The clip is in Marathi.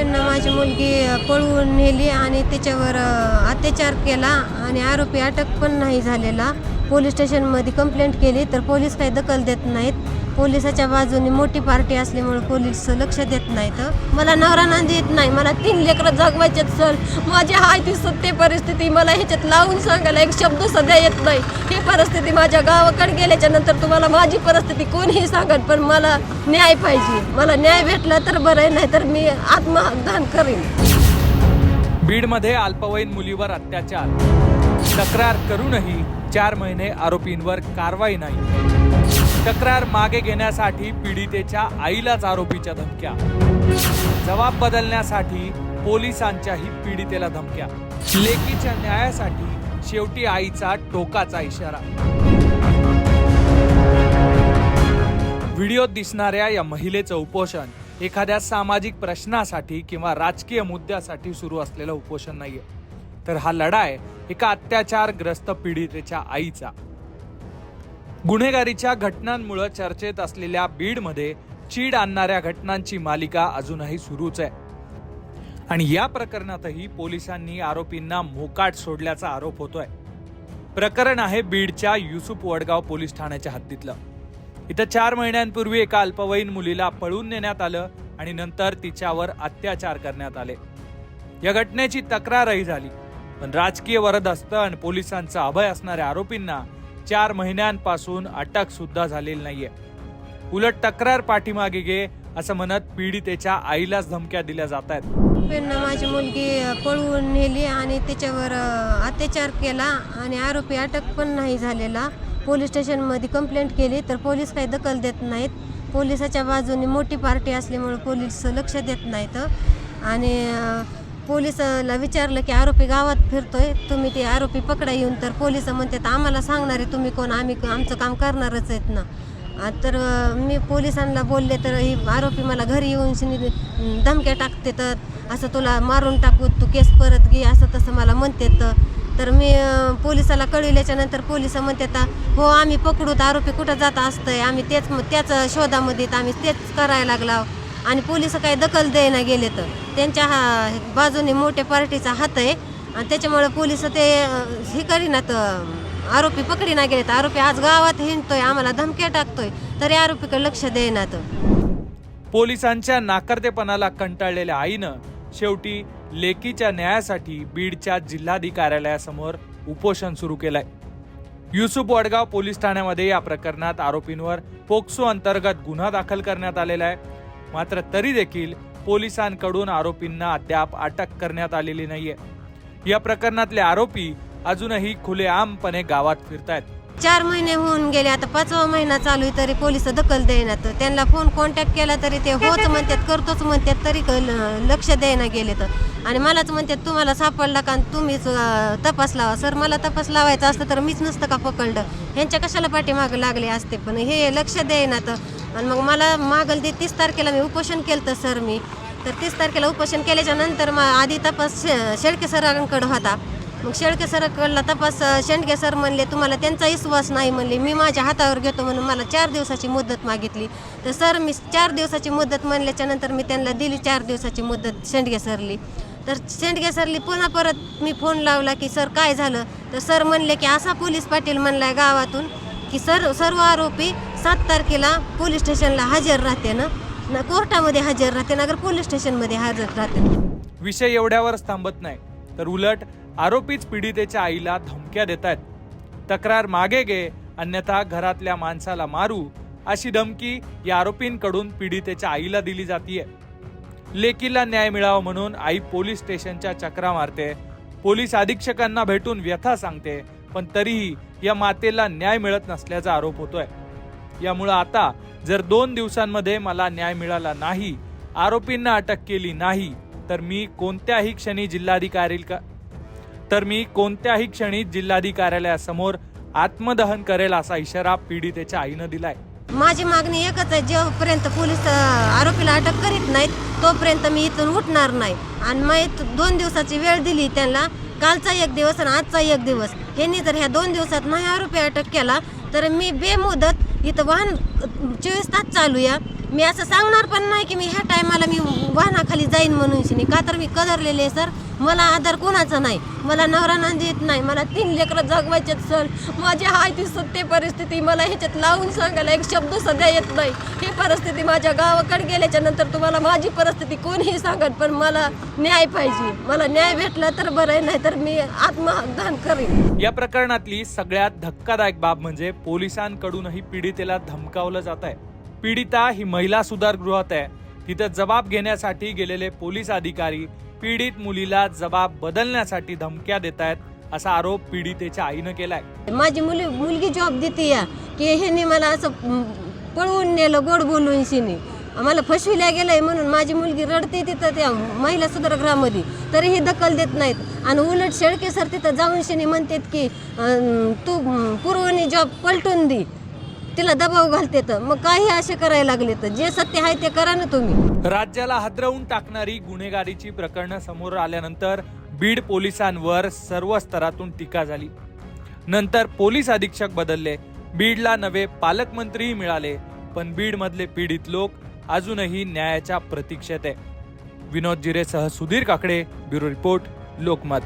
आरोपींना माझी मुलगी पळवून नेली आणि त्याच्यावर अत्याचार केला आणि आरोपी अटक पण नाही झालेला. पोलीस स्टेशनमध्ये कंप्लेंट केली तर पोलीस काही दखल देत नाहीत. पोलिसाच्या बाजूने मोठी पार्टी असल्यामुळे पोलीस लक्ष देत नाहीत मला नवरा नांदी येत नाही. मला तीन लेकरं जगवायचे सर. माझी हाय ती सत्य परिस्थिती मला ह्याच्यात लावून सांगायला एक शब्द सध्या येत नाही. ही परिस्थिती माझ्या गावाकडे गेल्याच्यानंतर तुम्हाला माझी परिस्थिती कोणीही सांगत पण मला न्याय पाहिजे. मला न्याय भेटला तर बरं आहे नाही तर मी आत्मदान करेन. बीडमध्ये अल्पवयीन मुलीवर अत्याचार. तक्रार करूनही चार महिने आरोपींवर कारवाई नाही. तक्रार मागे घेण्यासाठी पीडितेच्या आईलाच आरोपीच्या धमक्या. जबाब बदलण्यासाठी पोलिसांच्याही पीडितेला धमक्या. लेकीच्या न्यायासाठी शेवटी आईचा टोकाचा इशारा. व्हिडिओत दिसणाऱ्या या महिलेचं उपोषण एखाद्या सामाजिक प्रश्नासाठी किंवा राजकीय मुद्द्यासाठी सुरू असलेलं उपोषण नाहीये. तर हा लढा आहे एका अत्याचारग्रस्त पीडितेच्या आईचा. गुन्हेगारीच्या घटनांमुळे चर्चेत असलेल्या बीडमध्ये चीड आणणाऱ्या घटनांची मालिका अजूनही सुरूच आहे. आणि या प्रकरणातही पोलिसांनी आरोपींना मोकाट सोडल्याचा आरोप होतोय. प्रकरण आहे बीडच्या युसुफ वडगाव पोलीस ठाण्याच्या हद्दीतलं. इथं चार महिन्यांपूर्वी एका अल्पवयीन मुलीला पळून नेण्यात आलं आणि नंतर तिच्यावर अत्याचार करण्यात आले. या घटनेची तक्रारही झाली. पण राजकीय वरदहस्त आणि पोलिसांचा अभय असणाऱ्या आरोपींना चार महिन्यांपासून अटक सुद्धा झालेली नाहीये. उलट तक्रार पाठीमागे घे असं म्हणत पीडितेच्या आईलाच धमक्या दिल्या जात आहेत माझी मुलगी पळवून नेली आणि त्याच्यावर अत्याचार केला आणि आरोपी अटक पण नाही झालेला. पोलीस स्टेशनमध्ये कंप्लेंट केली तर पोलीस काही दखल देत नाहीत. पोलिसाच्या बाजूने मोठी पार्टी असल्यामुळे पोलीस लक्ष देत नाहीत. आणि पोलिसाला विचारलं की आरोपी गावात फिरतोय तुम्ही ते आरोपी पकडा येऊन. तर पोलीस म्हणतात आम्हाला सांगणारे तुम्ही कोण? आम्ही आमचं काम करणारच आहेत ना. तर मी पोलिसांना बोलले तर ही आरोपी मला घरी येऊन शिनी- धमक्या टाकते तर असं तुला मारून टाकू तू केस परत घे असं तसं मला म्हणतात तर मी पोलिसाला कळविल्याच्यानंतर पोलीस म्हणतात हो आम्ही पकडू तर आरोपी कुठं जात असतंय? आम्ही तेच त्याच शोधामध्ये आम्ही तेच करायला लागला आणि पोलीस काही दखल द्यायला गेले तर. त्यांच्या हा बाजूने मोठ्या पार्टीचा हात आहे. आणि त्याच्यामुळे पोलीस ते हे करीनात आरोपी पकडी ना गेलेत. आरोपी आज गावात हिंडतोय आम्हाला धमक्या टाकतोय. तरी आरोपीकडे लक्ष देईनात. पोलिसांच्या नाकर्तेपणाला कंटाळलेल्या आईनं शेवटी लेकीच्या न्यायासाठी बीडच्या जिल्हाधिकारी कार्यालयासमोर उपोषण सुरू केलंय. युसुफ वडगाव पोलीस ठाण्यामध्ये या प्रकरणात आरोपींवर पोक्सो अंतर्गत गुन्हा दाखल करण्यात आलेला आहे. मात्र तरी देखील पोलिसांकडून आरोपींना अद्याप अटक करण्यात आलेली नाहीये. या प्रकरणातले आरोपी अजूनही खुलेआमपणे गावात फिरतायत. चार महिने होऊन गेले आता पाचवा महिना चालू आहे तरी पोलीस दखल देईनात त्यांना फोन कॉन्टॅक्ट केला तरी ते होत म्हणतात करतोच म्हणतात तरी क- लक्ष द्यायना गेले तर आणि मलाच म्हणतात तुम्हाला सापडला का? तुम्हीच तपास लावा. सर मला तपास लावायचा असतं तर मीच नसतं का पकडलं? ह्यांच्या कशाला पाठीमागं लागले असते? पण हे लक्ष देईनात आणि मग मला मागल ते तीस तारखेला मी उपोषण केलं तर सर मी. तर तीस तारखेला उपोषण केल्याच्यानंतर मग आधी तपास शे- शेळके सरांकडं होता. मग शेळके सरकडला तपास शेंडके सर म्हणले तुम्हाला त्यांचा विश्वास नाही म्हणले. मी माझ्या हातावर घेतो म्हणून मला चार दिवसाची मुदत मागितली. तर सर मी चार दिवसाची मुदत म्हणल्याच्या नंतर मी त्यांना दिली चार दिवसाची मुदत शेंडगे सरली. तर शेंडगे सरली पुन्हा परत मी फोन लावला की सर काय झालं? तर सर म्हणले की असा पोलीस पाटील म्हणला गावातून की सर सर्व आरोपी सात तारखेला पोलीस स्टेशनला हजर राहते ना? ना कोर्टामध्ये हजर राहते ना पोलीस स्टेशनमध्ये हजर राहते. विषय एवढ्यावरच थांबत नाही तर उलट आरोपीच पीडितेच्या आईला धमक्या देत आहेत तक्रार मागे घे अन्यथा घरातल्या माणसाला मारू अशी धमकी या आरोपींकडून पीडितेच्या आईला दिली जातीये. लेकीला न्याय मिळावा म्हणून आई पोलीस स्टेशनच्या चक्रा मारते पोलीस अधीक्षकांना भेटून व्यथा सांगते पण तरीही या मातेला न्याय मिळत नसल्याचा आरोप होतोय. यामुळं आता जर दोन दिवसांमध्ये मला न्याय मिळाला नाही आरोपींना अटक केली नाही तर मी कोणत्याही क्षणी जिल्हाधिकारी का तर मी कोणत्याही क्षणी जिल्हाधिकारी कार्यालयासमोर आत्मदहन करेल असा इशारा पीडितेच्या आईनं दिलाय. माझी मागणी एकच आहे जेव्हापर्यंत पोलीस आरोपीला अटक करीत नाहीत तोपर्यंत मी इथून उठणार नाही. आणि मग दोन दिवसाची वेळ दिली त्यांना कालचा एक दिवस आणि आजचा एक दिवस. ह्यांनी जर ह्या दोन दिवसात नाही आरोपी अटक केला तर मी बेमुदत इथं वाहन चोवीस तास चालू या मी असं सांगणार पण नाही की मी ह्या टायमाला मी वाहनाखाली जाईन म्हणून शिनी. का तर मी कदरलेले आहे, सर. मला आधार कोणाचा नाही? मला नवरा नांदी येत नाही. मला तीन लेकरं जगवायचे सर. माझी हाय ती सत्य परिस्थिती. मला ह्याच्यात लावून सांगायला एक शब्द सध्या येत नाही. ही परिस्थिती माझ्या गावाकडे गेल्याच्यानंतर तुम्हाला माझी परिस्थिती कोणीही सांगत पण मला न्याय पाहिजे. मला न्याय भेटला तर बरं आहे नाही तर मी आत्मदान करेन. या प्रकरणातली सगळ्यात धक्कादायक बाब म्हणजे पोलिसांकडूनही पीडितेला धमकावलं जात आहे. पीडिता ही महिला सुधारगृहात आहे. तिथं जबाब घेण्यासाठी गेलेले पोलीस अधिकारी पीडित मुलीला जबाब बदलण्यासाठी धमक्या देत आहेत असा आरोप पीडितेच्या आईनं केलाय. माझी मुली मुलगी जॉब देते या की ह्याने मला असं पळवून नेलं गोड बोलून शिनी. मला फसविल्या गेलंय म्हणून माझी मुलगी रडते तिथं त्या महिला सुधारगृहामध्ये. तरीही दखल देत नाहीत. आणि उलट शेळके सर तिथं जाऊन शिनी म्हणतात की तू म, पूर्वनी जॉब पलटून दे. तिला दबाव घालते तर. मग काही असे करायला लागले तर. जे सत्य आहे ते करा ना तुम्ही. राज्याला हादरवून टाकणारी गुन्हेगारीची प्रकरणं समोर आल्यानंतर बीड पोलिसांवर सर्व स्तरातून टीका झाली. नंतर पोलीस अधीक्षक बदलले. बीडला नवे पालकमंत्रीही मिळाले. पण बीडमधले पीडित लोक अजूनही न्यायाच्या प्रतीक्षेत आहे. विनोद जिरेसह सुधीर काकडे ब्युरो रिपोर्ट लोकमत.